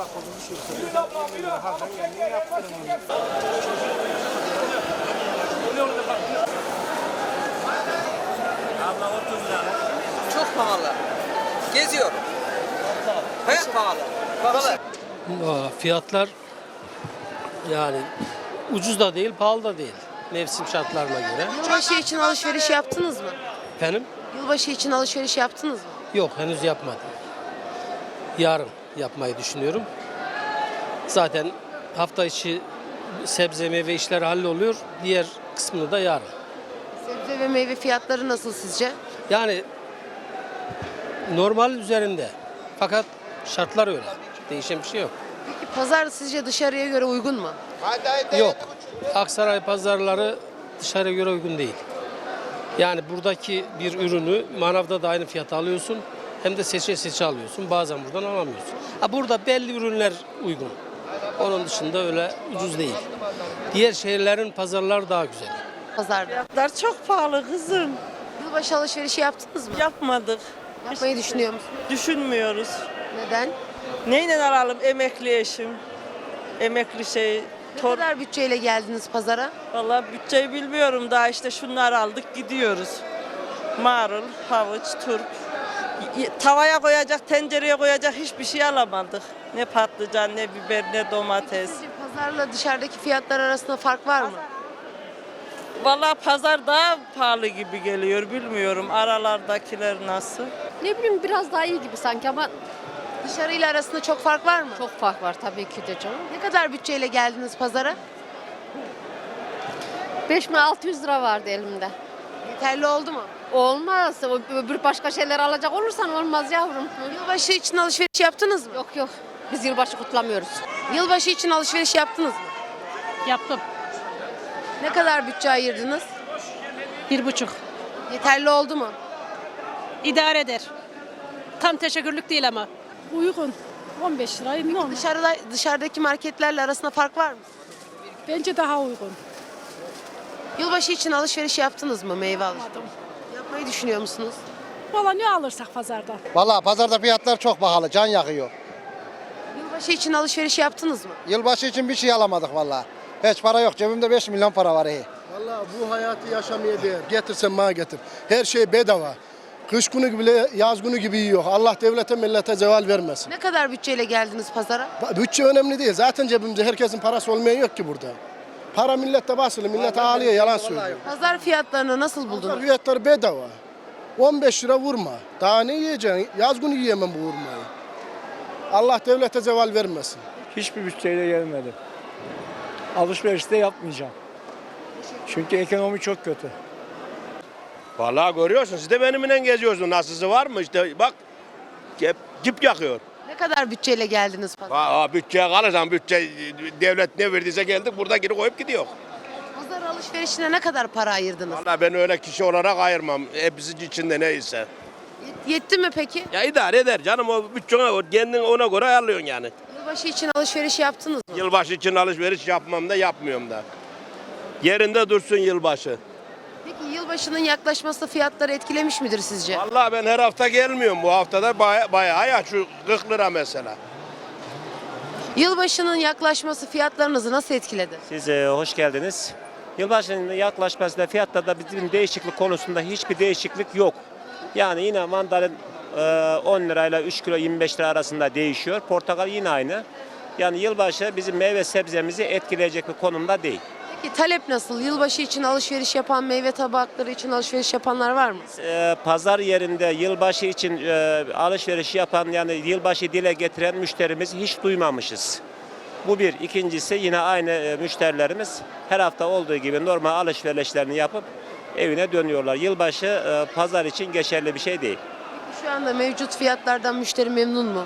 Allah korusun bir şey yaptırın onu. Çok pahalı. Geziyor. Hayat pahalı. Pahalı. Fiyatlar yani ucuz da değil, pahalı da değil. Mevsim şartlarına göre. Yılbaşı için alışveriş yaptınız mı? Efendim? Yılbaşı için alışveriş yaptınız mı? Yok henüz yapmadım. Yarın yapmayı düşünüyorum. Zaten hafta içi sebze meyve işleri halloluyor. Diğer kısmını da yarın. Sebze ve meyve fiyatları nasıl sizce? Yani normal üzerinde. Fakat şartlar öyle. Değişen bir şey yok. Peki pazar sizce dışarıya göre uygun mu? Yok. Aksaray pazarları dışarıya göre uygun değil. Yani buradaki bir ürünü manavda da aynı fiyata alıyorsun. Hem de seçe seçe alıyorsun. Bazen buradan alamıyorsun. Ha burada belli ürünler uygun. Onun dışında öyle ucuz değil. Diğer şehirlerin pazarları daha güzel. Pazarda. Fiyatlar çok pahalı kızım. Yılbaşı alışverişi yaptınız mı? Yapmadık. Yapmayı düşünüyor musunuz? Düşünmüyoruz. Neden? Neyle alalım emekli eşim? Emekli şey. Ne Tor kadar bütçeyle geldiniz pazara? Vallahi bütçeyi bilmiyorum daha işte şunları aldık gidiyoruz. Marul, havuç, turp. Tavaya koyacak, tencereye koyacak hiçbir şey alamadık. Ne patlıcan, ne biber, ne domates. Sizce pazarla dışarıdaki fiyatlar arasında fark var mı? Vallahi pazar daha pahalı gibi geliyor bilmiyorum. Aralardakiler nasıl? Ne bileyim biraz daha iyi gibi sanki ama Dışarıyla arasında çok fark var mı? çok fark var tabii ki de canım. Ne kadar bütçeyle geldiniz pazara? 5600 lira vardı elimde. Yeterli oldu mu? Olmaz. O Öbür başka şeyler alacak olursan olmaz yavrum. Hı. Yılbaşı için alışveriş yaptınız mı? Yok yok. Biz yılbaşı kutlamıyoruz. Yılbaşı için alışveriş yaptınız mı? Yaptım. Ne kadar bütçe ayırdınız? Bir buçuk. Yeterli oldu mu? İdare eder. Tam teşekkürlük değil ama. Uygun. 15 lirayı normal. Dışarıda, dışarıdaki marketlerle arasında fark var mı? Bence daha uygun. Yılbaşı için alışveriş yaptınız mı meyve alışverişi? Yapmayı düşünüyor musunuz? Valla ne alırsak pazarda. Vallahi pazarda fiyatlar çok pahalı, can yakıyor. Yılbaşı için alışveriş yaptınız mı? Yılbaşı için bir şey alamadık vallahi. Hiç para yok, cebimde 5 milyon para var iyi. Vallahi bu hayatı yaşamaya değer. Getirsen bana getir. Her şey bedava. Kış günü bile yaz günü gibi yiyor. Allah devlete millete zeval vermesin. Ne kadar bütçeyle geldiniz pazara? Bütçe önemli değil. Zaten cebimizde herkesin parası olmayan yok ki burada. Para millette basılı, millet ağlıyor, yalan söylüyor. Pazar fiyatlarını nasıl Pazar buldunuz? fiyatları bedava. 15 lira vurma. Daha ne yiyeceksin? Yaz günü yiyemem bu vurmayı. Allah devlete zeval vermesin. Hiçbir bütçeyle gelmedim. Alışveriş de yapmayacağım. Çünkü ekonomi çok kötü. Vallahi görüyorsun siz de benimle geziyorsun. Nasılsı var mı işte bak hep cip yakıyor. Ne kadar bütçeyle geldiniz pazara? Aa, bütçeye kalırsan bütçe devlet ne verdiyse geldik burada geri koyup gidiyor. Pazar alışverişine ne kadar para ayırdınız? Vallahi ben öyle kişi olarak ayırmam. Hepsi içinde neyse. Yet- Yetti mi peki? Ya idare eder canım o bütçene o kendin ona göre ayarlıyorsun yani. Yılbaşı için alışveriş yaptınız mı? Yılbaşı için alışveriş yapmam da yapmıyorum da. Yerinde dursun yılbaşı. Yılbaşının yaklaşması fiyatları etkilemiş midir sizce? Vallahi ben her hafta gelmiyorum. Bu haftada baya, bayağı ya şu 40 lira mesela. Yılbaşının yaklaşması fiyatlarınızı nasıl etkiledi? Siz e, hoş geldiniz. Yılbaşının yaklaşmasında fiyatlarda bizim değişiklik konusunda hiçbir değişiklik yok. Yani yine mandalin e, 10 lirayla 3 kilo 25 lira arasında değişiyor. Portakal yine aynı. Yani yılbaşı bizim meyve sebzemizi etkileyecek bir konumda değil. Peki talep nasıl? Yılbaşı için alışveriş yapan, meyve tabakları için alışveriş yapanlar var mı? E, pazar yerinde yılbaşı için e, alışveriş yapan yani yılbaşı dile getiren müşterimizi hiç duymamışız. Bu bir. İkincisi yine aynı e, müşterilerimiz her hafta olduğu gibi normal alışverişlerini yapıp evine dönüyorlar. Yılbaşı e, pazar için geçerli bir şey değil. Şu anda mevcut fiyatlardan müşteri memnun mu?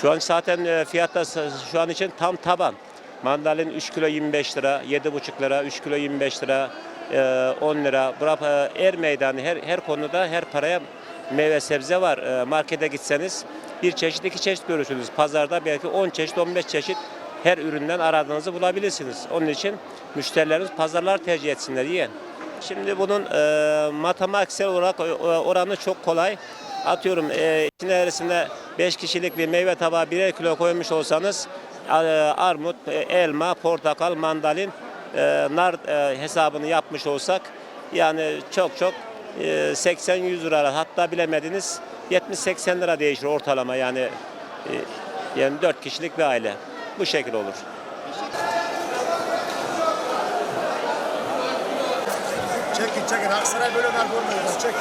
Şu an zaten e, fiyatlar s- şu an için tam taban. Mandalin 3 kilo 25 lira, 7,5 lira, 3 kilo 25 lira, e, 10 lira. Bura e, er meydanı her, her konuda her paraya meyve sebze var. E, Markete gitseniz bir çeşit iki çeşit görürsünüz. Pazarda belki 10 çeşit 15 çeşit her üründen aradığınızı bulabilirsiniz. Onun için müşterilerimiz pazarlar tercih etsinler yiyen. Şimdi bunun e, matematiksel olarak e, oranı çok kolay. Atıyorum e, içerisine 5 kişilik bir meyve tabağı birer kilo koymuş olsanız e, armut, e, elma, portakal, mandalin, e, nar e, hesabını yapmış olsak yani çok çok e, 80-100 lira hatta bilemediniz 70-80 lira değişir ortalama yani e, yani 4 kişilik bir aile. Bu şekil olur. Çekin çekin Aksaray böyle nar görmüyoruz. Çek.